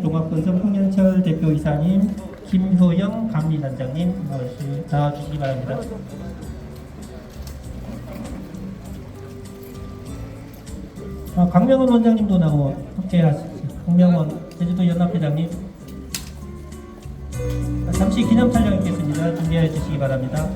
종합건설 홍현철 대표이사님, 김효영 감리단장님 나와주시- 나와주시기 바랍니다. 아, 강명원 원장님도 나오 함께 하시죠. 강명원 제주도 연합회장님. 아, 잠시 기념 촬영 있겠습니다. 준비해 주시기 바랍니다.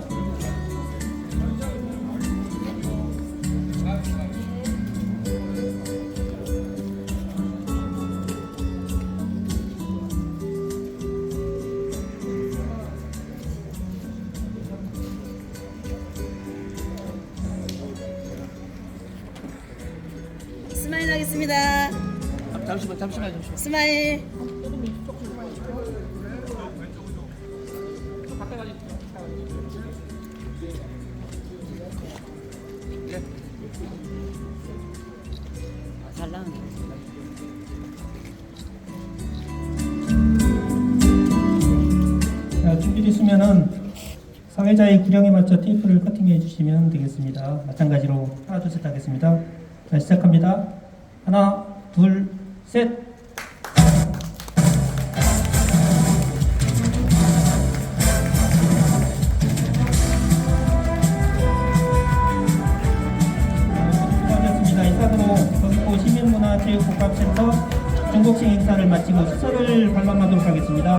스마일 하겠습니다. 잠시만 잠시만 잠시만 스마일. 잘 나오네. 자, 준비됐으면은 사회자의 구령에 맞춰 테이프를 커팅해 주시면 되겠습니다. 마찬가지로 하나 둘셋 하겠습니다. 자 시작합니다. 하나 둘 셋. 시민문화체육복합센터 중국식 행사를 마치고 시설을 관람하도록 하겠습니다.